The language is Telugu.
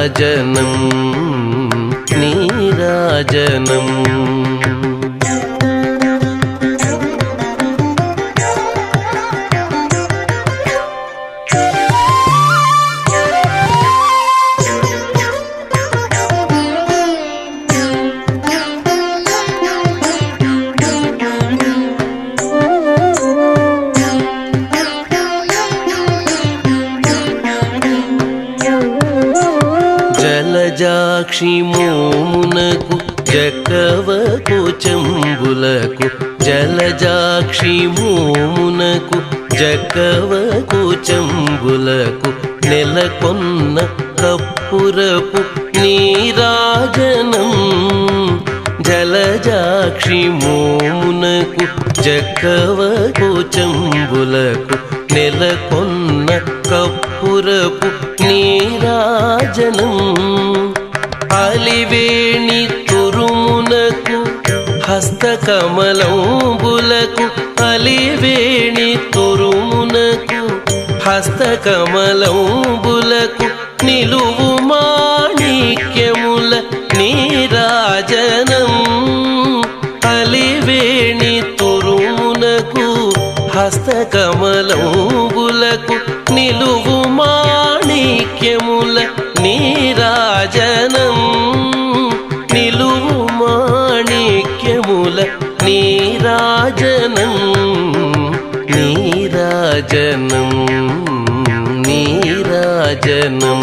నీరాజనం నీరాజనం జలజాక్షి మోమునకు జకవకు చెంబులకు జలజాక్షి మోమునకు జకవకు చెంబులకు నెలకొన్న కప్పురపు నీరాజనం జలజాక్షి మోమునకు జకవకు చెంబులకు నెలకొన్న కప్పురపు నీరాజనం. అలివేణి తురుమునకు హస్తకమలంబులకు అలివేణి తురుమునకు హస్తకమలంబులకు నిలువు మాణిక్యముల నీరాజన. హస్తకమలంబులకు నిలువు మాణిక్యముల నీరాజనం నిలువు మాణిక్యముల నీరాజనం నీరాజనం నీరాజనం